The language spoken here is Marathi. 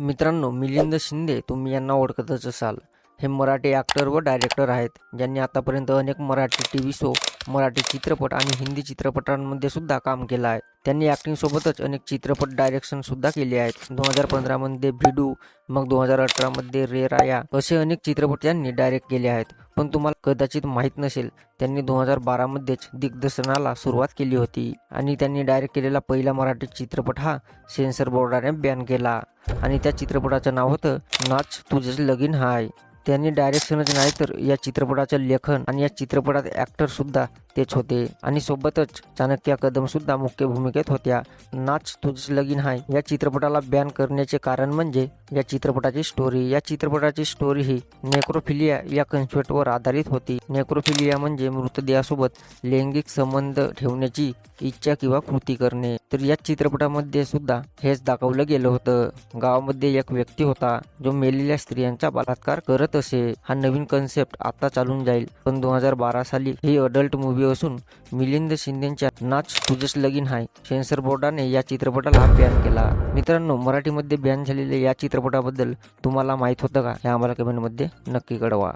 मित्रांनो मिलिंद शिंदे तुम्ही यांना ओळखतच असाल. हे मराठी ॲक्टर व डायरेक्टर आहेत. ज्यांनी आतापर्यंत अनेक Marathi T V show Marathi चित्रपट आणि हिंदी चित्रपटांमध्ये सुद्धा काम केलं आहे. त्यांनी ॲक्टिंगसोबतच अनेक चित्रपट डायरेक्शन सुद्धा केले आहेत. दोन हजार पंधरामध्ये भिडू मग दोन हजार अठरामध्ये रे राया असे अनेक चित्रपट त्यांनी डायरेक्ट केले आहेत. पण तुम्हाला कदाचित माहीत नसेल त्यांनी दोन हजार बारामध्येच दिग्दर्शनाला सुरुवात केली होती आणि त्यांनी डायरेक्ट केलेला पहिला मराठी चित्रपट हा सेन्सर बोर्डाने बॅन केला. आणि त्या चित्रपटाचं नाव होतं नाच तुझेच लगीन हाय. त्यांनी डायरेक्शनच नाही तर या चित्रपटाचं लेखन आणि या चित्रपटात ॲक्टर सुद्धा तेच होते. आणि सोबतच चाणक्य कदम सुद्धा मुख्य भूमिकेत होत्या. नाच तुझेच लगीन हाय. या चित्रपटाला बॅन करण्याचे कारण म्हणजे या चित्रपटाची स्टोरी या चित्रपटाची स्टोरी ही नेक्रोफिलिया या कन्सेप्टवर आधारित होती. नेक्रोफिलिया म्हणजे मृतदेहासोबत लैंगिक संबंध ठेवण्याची इच्छा किंवा कृती करणे. तर या चित्रपटामध्ये सुद्धा हेच दाखवलं गेलं होतं. गावामध्ये एक व्यक्ती होता जो मेलेल्या स्त्रियांचा बलात्कार करत असे. हा नवीन कन्सेप्ट आता चालून जाईल. पण दोन हजार बारा साली ही अडल्ट मूवी असून मिलिंद शिंदेच्या नाच तुझस लगीन हाय. सेन्सर बोर्डाने या चित्रपटाला बॅन केला. मित्रांनो मराठीमध्ये बॅन झालेल्या या चित्रपटाबद्दल तुम्हाला माहीत होतं का? हे आम्हाला कमेंटमध्ये नक्की कळवा.